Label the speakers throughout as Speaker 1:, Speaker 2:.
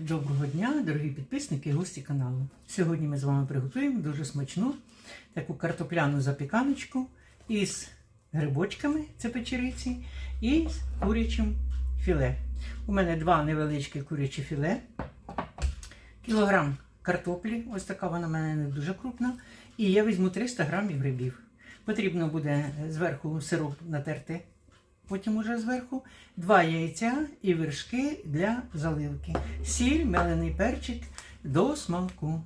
Speaker 1: Доброго дня, дорогі підписники і гості каналу. Сьогодні ми з вами приготуємо дуже смачну таку картопляну запіканочку із грибочками, це печериці, і з курячим філе. У мене два невеличкі курячі філе, кілограм картоплі, ось така вона в мене не дуже крупна. І я візьму 300 грамів грибів. Потрібно буде зверху сироп натерти потім уже зверху два яйця і вершки для заливки. Сіль, мелений перчик до смаку.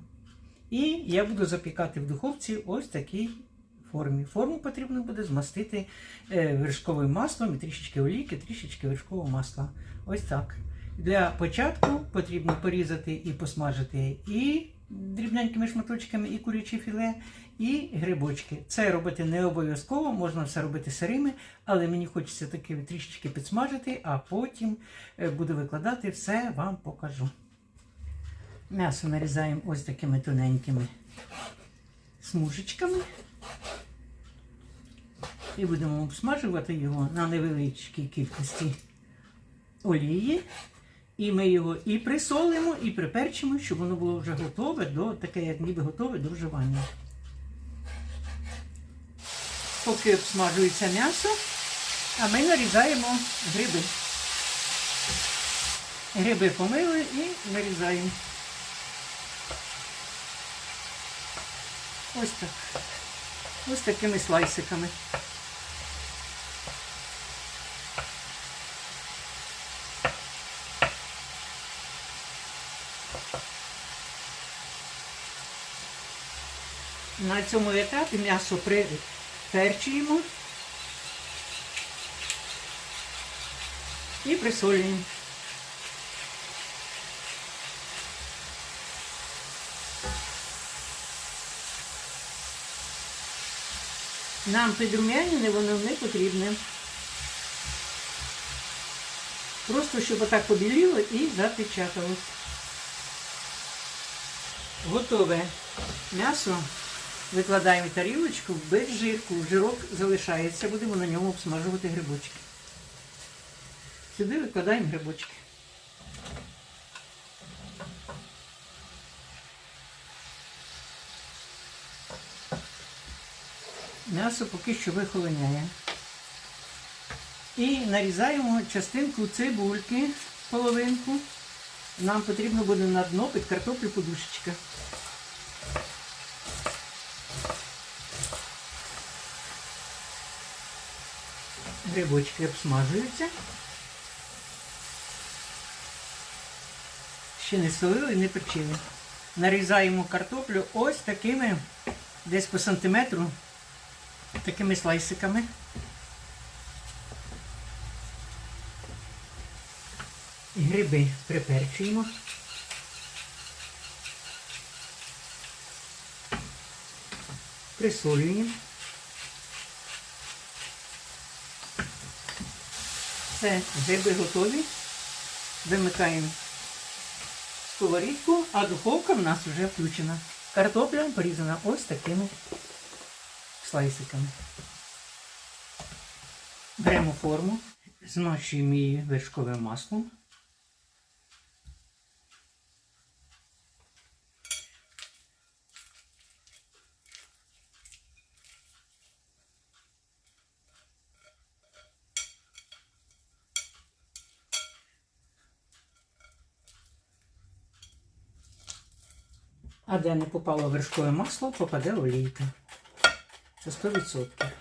Speaker 1: І я буду запікати в духовці ось такій формі. Форму потрібно буде змастити е, вершковим маслом і трішечки олійки, трішечки вершкового масла. Ось так. Для початку потрібно порізати і посмажити і дрібненькими шматочками, і куряче філе, і грибочки. Це робити не обов'язково, можна все робити сирими, але мені хочеться таки трішечки підсмажити, а потім е, буду викладати все, вам покажу. М'ясо нарізаємо ось такими тоненькими смужечками. І будемо обсмажувати його на невеличкій кількості олії. І ми його і присолимо, і приперчимо, щоб воно було вже готове до таке, як ніби готове до вживання. Поки обсмажується м'ясо, а ми нарізаємо гриби. Гриби помили і нарізаємо. Ось так. Ось такими слайсиками. На цьому етапі м'ясо приперчуємо і присолюємо. Нам підрум'яніне воно не потрібне. Просто щоб отак побіліло і запечаталось. Готове м'ясо викладаємо тарілочку без жирку. Жирок залишається, будемо на ньому обсмажувати грибочки. Сюди викладаємо грибочки. М'ясо поки що вихолоняє. І нарізаємо частинку цибульки, половинку. Нам потрібно буде на дно під картоплю подушечка. Грибочки обсмажуються. Ще не солили, не печили. Нарізаємо картоплю ось такими, десь по сантиметру, такими слайсиками. Гриби приперчуємо. Присолюємо. Все, гриби готові. Вимикаємо сковорідку, а духовка в нас вже включена. Картопля порізана ось такими слайсиками. Беремо форму, змащуємо її вершковим маслом. А де не попало вершкове масло, попаде олійка. Це 100%.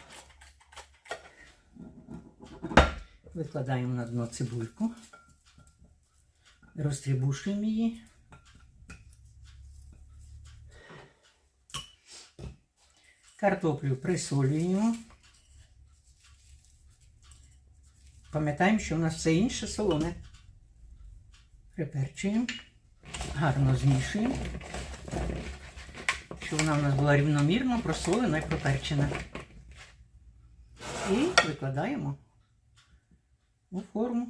Speaker 1: Викладаємо на дно цибульку, розтрібушуємо її. Картоплю присолюємо. Пам'ятаємо, що у нас все інше солоне. Приперчуємо, гарно змішуємо щоб вона в нас була рівномірно просолена і проперчена. І викладаємо у форму.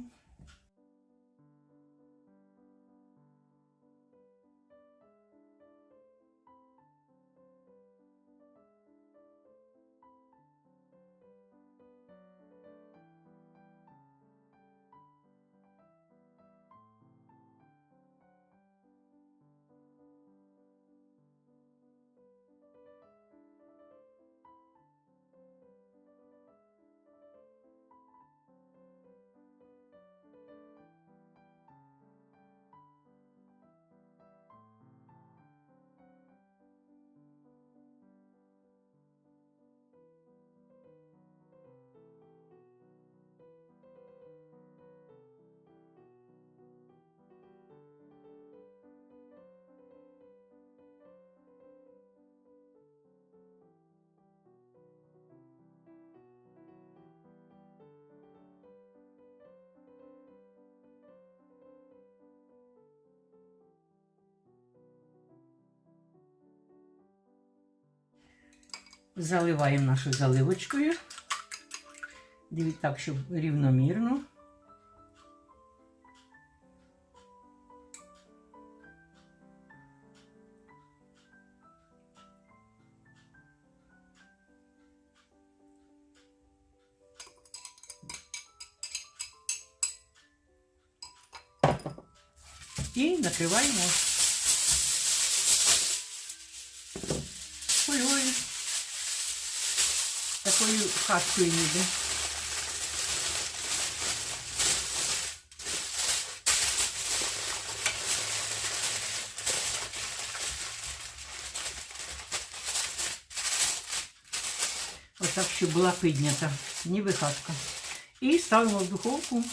Speaker 1: Заливаємо нашу заливочкою. Дивіться так, щоб рівномірно. І накриваємо Такою хаткою ніби. Отак, щоб була піднята, ніби хатка. І ставимо в духовку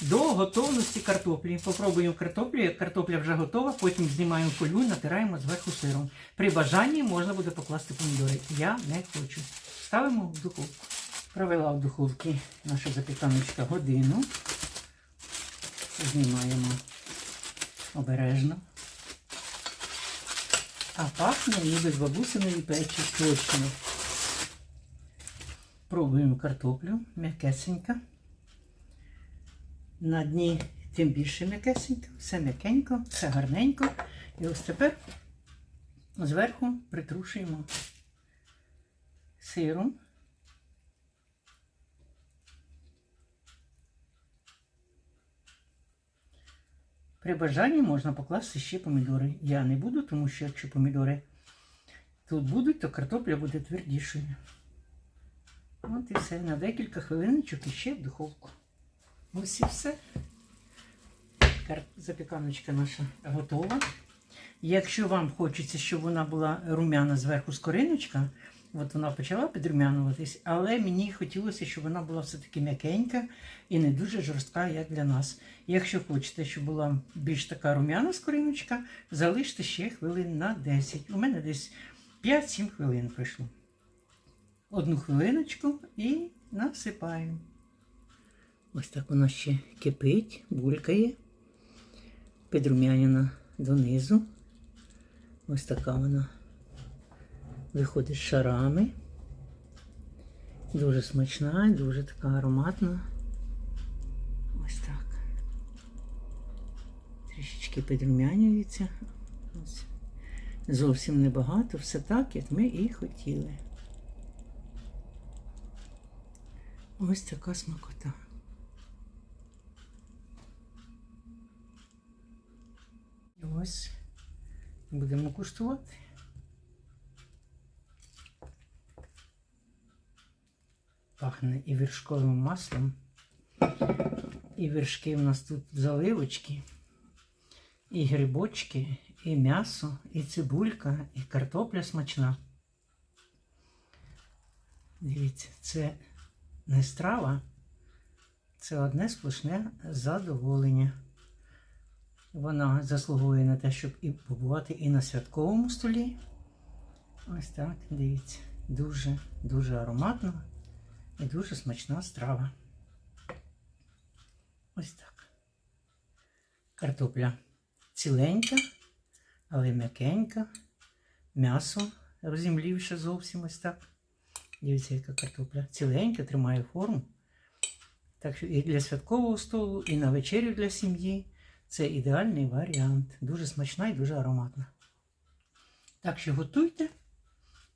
Speaker 1: до готовності картоплі. Попробуємо картоплю, як картопля вже готова, потім знімаємо фольгу і натираємо зверху сиром. При бажанні можна буде покласти помідори. Я не хочу. Ставимо в духовку. Провела в духовці наша запіканочка годину. Знімаємо обережно. А пахне ніби з бабусиної печі точно. Пробуємо картоплю, м'якесенька. На дні тим більше м'якесенько, все м'якенько, все гарненько. І ось тепер зверху притрушуємо сиром. При бажанні можна покласти ще помідори. Я не буду, тому що якщо помідори тут будуть, то картопля буде твердішою. От і все. На декілька хвилиночок і ще в духовку. Ось і все. Запіканочка наша готова. Якщо вам хочеться, щоб вона була рум'яна зверху скориночка, от вона почала підрум'януватись, але мені хотілося, щоб вона була все-таки м'якенька і не дуже жорстка, як для нас. Якщо хочете, щоб була більш така рум'яна скориночка, залиште ще хвилин на 10. У мене десь 5-7 хвилин пройшло. Одну хвилиночку і насипаємо. Ось так воно ще кипить, булькає, підрум'яніна донизу. Ось така вона виходить шарами. Дуже смачна, дуже така ароматна. Ось так. Трішечки підрум'янюється. Зовсім небагато, все так, як ми і хотіли. Ось така смакота. І Ось будемо куштувати. Пахне і вершковим маслом. І вершки в нас тут заливочки, і грибочки, і м'ясо, і цибулька, і картопля смачна. Дивіться, це не страва, це одне сплошне задоволення. Вона заслуговує на те, щоб і побувати і на святковому столі. Ось так, дивіться, дуже-дуже ароматна і дуже смачна страва. Ось так. Картопля ціленька, але м'якенька. М'ясо розімлівше зовсім ось так. Дивіться, яка картопля. Ціленька, тримає форму. Так що і для святкового столу, і на вечерю для сім'ї це ідеальний варіант. Дуже смачна і дуже ароматна. Так що готуйте,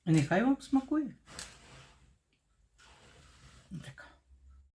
Speaker 1: і нехай вам смакує.